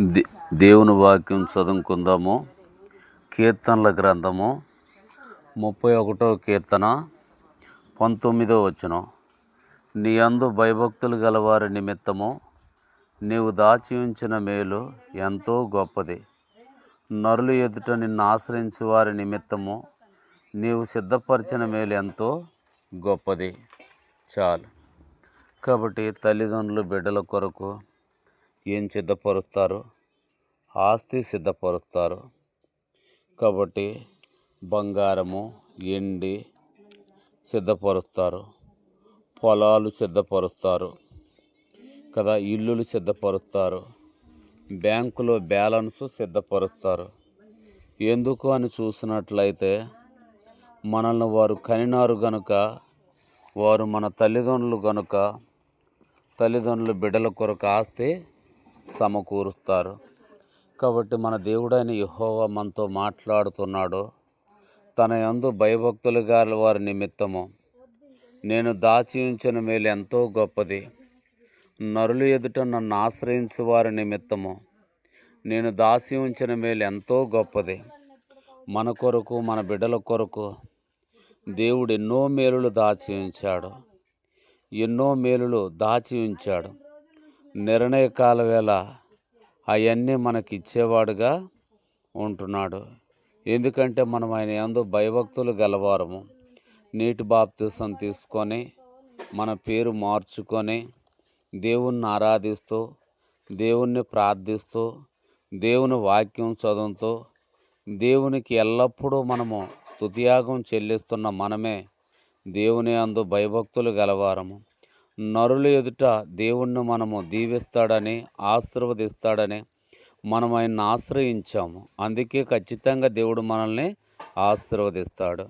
They దేవుని వాక్యం చదువుకుందాము. కీర్తనల గ్రంథము ముప్పై ఒకటో కీర్తన పంతొమ్మిదో వచనం. నీ అందు భయభక్తులు గలవారి నిమిత్తము నీవు దాచి ఉంచిన మేలు ఎంతో గొప్పది. నరులు ఎదుట నిన్ను ఆశ్రయించు వారి నిమిత్తము నీవు సిద్ధపరిచిన మేలు ఎంతో గొప్పది. చాలు. కాబట్టి తల్లిదండ్రులు బిడ్డల కొరకు ఏం సిద్ధపరుస్తారు? ఆస్తి సిద్ధపరుస్తారు. కాబట్టి బంగారము ఎండి సిద్ధపరుస్తారు. పొలాలు సిద్ధపరుస్తారు. కదా ఇల్లులు సిద్ధపరుస్తారు. బ్యాంకులో బ్యాలెన్స్ సిద్ధపరుస్తారు. ఎందుకు అని చూసినట్లయితే మనల్ని వారు కనినారు గనుక వారు మన తల్లిదండ్రులు గనుక తల్లిదండ్రులు బిడ్డల కొరకు ఆస్తి సమకూరుస్తారు. కాబట్టి మన దేవుడైన యహోవ మనతో మాట్లాడుతున్నాడు. తన యందు భయభక్తులు గారి వారి నిమిత్తము. నేను దాచి ఉంచిన మేలు ఎంతో గొప్పది. నరులు ఎదుట నన్ను ఆశ్రయించు వారి నిమిత్తము. నేను దాచి ఉంచిన మేలు ఎంతో గొప్పది. మన కొరకు మన బిడ్డల కొరకు దేవుడు ఎన్నో మేలులు దాచి ఉంచాడు. ఎన్నో మేలులు దాచి ఉంచాడు. నిర్ణయకాల వేళ అవన్నీ మనకి ఇచ్చేవాడుగా ఉంటున్నాడు. ఎందుకంటే మనం ఆయన ఎందు భయభక్తులు గలవారము. నీటి బాప్తిసం తీసుకొని మన పేరు మార్చుకొని దేవుణ్ణి ఆరాధిస్తూ దేవుణ్ణి ప్రార్థిస్తూ దేవుని వాక్యం చదువుతూ దేవునికి ఎల్లప్పుడూ మనము తుతియాగం చెల్లిస్తున్న మనమే దేవుని అందు భయభక్తులు గలవారము. నరులు ఎదుట దేవుణ్ణి మనము దీవిస్తాడని ఆశీర్వదిస్తాడని మనం ఆయన్ని ఆశ్రయించాము. అందుకే ఖచ్చితంగా దేవుడు మనల్ని ఆశీర్వదిస్తాడు.